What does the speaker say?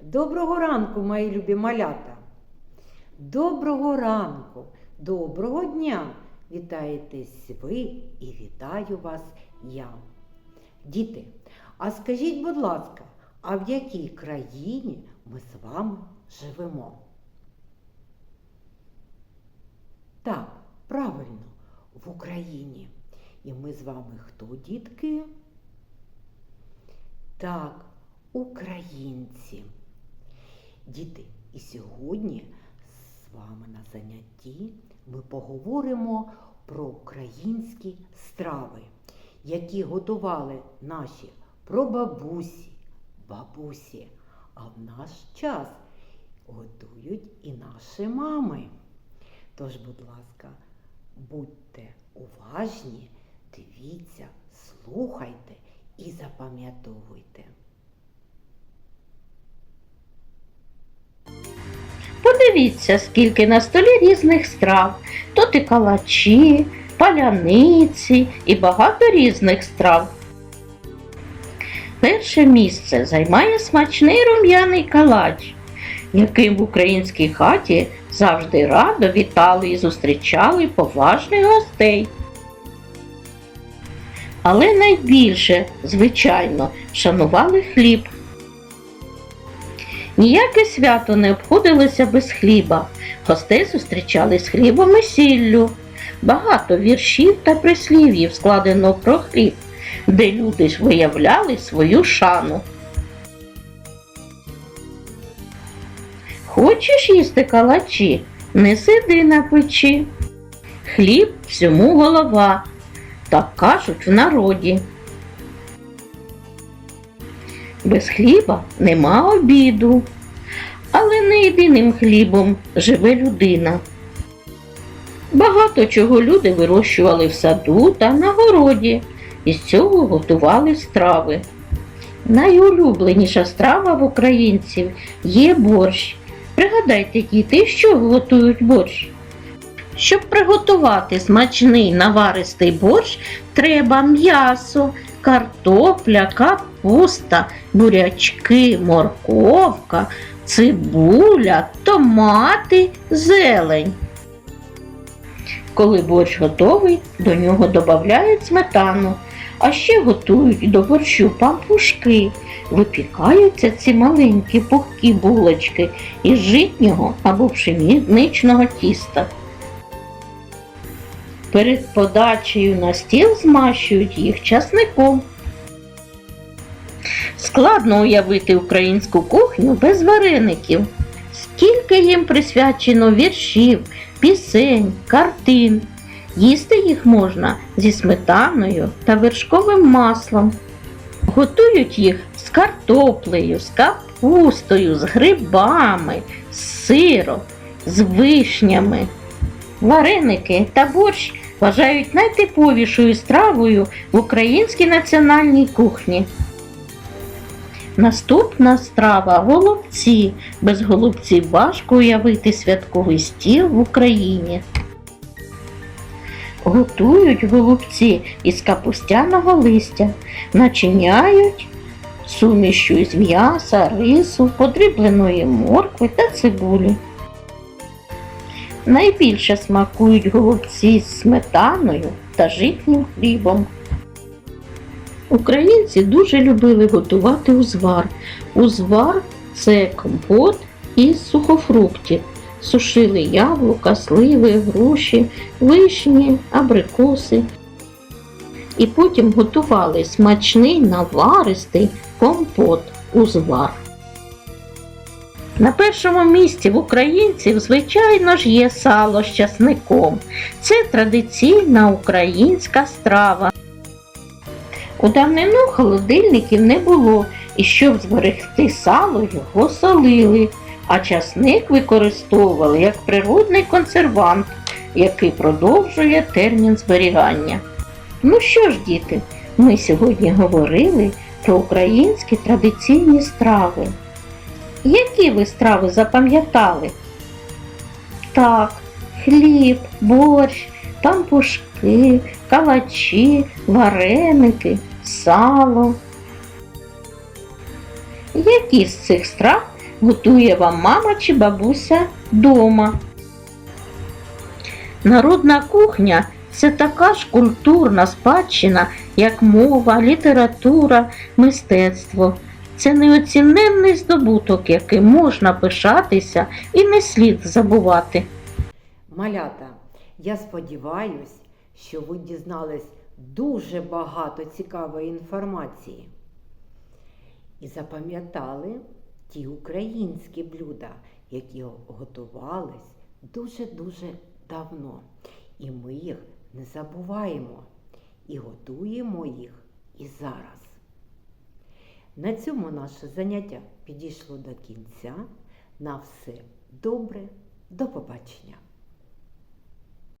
Доброго ранку, мої любі малята. Доброго ранку, доброго дня. Вітаєтесь ви і вітаю вас я. Діти, а скажіть, будь ласка, а в якій країні ми з вами живемо? Так, правильно, в Україні. І ми з вами хто, дітки? Так, українці. Діти, і сьогодні з вами на занятті ми поговоримо про українські страви, які готували наші прабабусі, бабусі, а в наш час готують і наші мами. Тож, будь ласка, будьте уважні, дивіться, слухайте і запам'ятовуйте. Подивіться, скільки на столі різних страв. Тут і калачі, паляниці і багато різних страв. Перше місце займає смачний рум'яний калач, яким в українській хаті завжди радо вітали і зустрічали поважних гостей. Але найбільше, звичайно, шанували хліб. Ніяке свято не обходилося без хліба. Гостей зустрічали з хлібом і сіллю. Багато віршів та прислів'їв складено про хліб, де люди ж виявляли свою шану. Хочеш їсти калачі? Не сиди на печі. Хліб всьому голова, так кажуть в народі. Без хліба нема обіду, але не єдиним хлібом живе людина. Багато чого люди вирощували в саду та на городі, і з цього готували страви. Найулюбленіша страва в українців є борщ. Пригадайте, діти, що готують борщ. Щоб приготувати смачний наваристий борщ, треба м'ясо, картопля, капуста, бурячки, морковка, цибуля, томати, зелень. Коли борщ готовий, до нього додають сметану, а ще готують до борщу пампушки. Випікаються ці маленькі пухкі булочки із житнього або пшеничного тіста. Перед подачею на стіл змащують їх часником. Складно уявити українську кухню без вареників. Скільки їм присвячено віршів, пісень, картин. Їсти їх можна зі сметаною та вершковим маслом. Готують їх з картоплею, з капустою, з грибами, з сиром, з вишнями. Вареники та борщ вважають найтиповішою стравою в українській національній кухні. Наступна страва голубці. Без голубців важко уявити святковий стіл в Україні. Готують голубці із капустяного листя, начиняють сумішю з м'яса, рису, подрібленої моркви та цибулі. Найбільше смакують голубці з сметаною та житнім хлібом. Українці дуже любили готувати узвар. Узвар це компот із сухофруктів. Сушили яблука, сливи, груші, вишні, абрикоси. І потім готували смачний наваристий компот узвар. На першому місці в українців, звичайно ж, є сало з часником. Це традиційна українська страва. У давнину холодильників не було, і щоб зберегти сало, його солили, а часник використовували як природний консервант, який продовжує термін зберігання. Ну що ж, діти, ми сьогодні говорили про українські традиційні страви. Які ви страви запам'ятали? Так, хліб, борщ, пампушки, калачі, вареники, сало. Які з цих страв готує вам мама чи бабуся дома. Народна кухня це така ж культурна спадщина, як мова, література, мистецтво. Це неоціненний здобуток, яким можна пишатися і не слід забувати. Малята, я сподіваюсь, що ви дізнались дуже багато цікавої інформації і запам'ятали ті українські блюда, які готувались дуже-дуже давно. І ми їх не забуваємо і готуємо їх і зараз. На цьому наше заняття підійшло до кінця. На все добре, до побачення!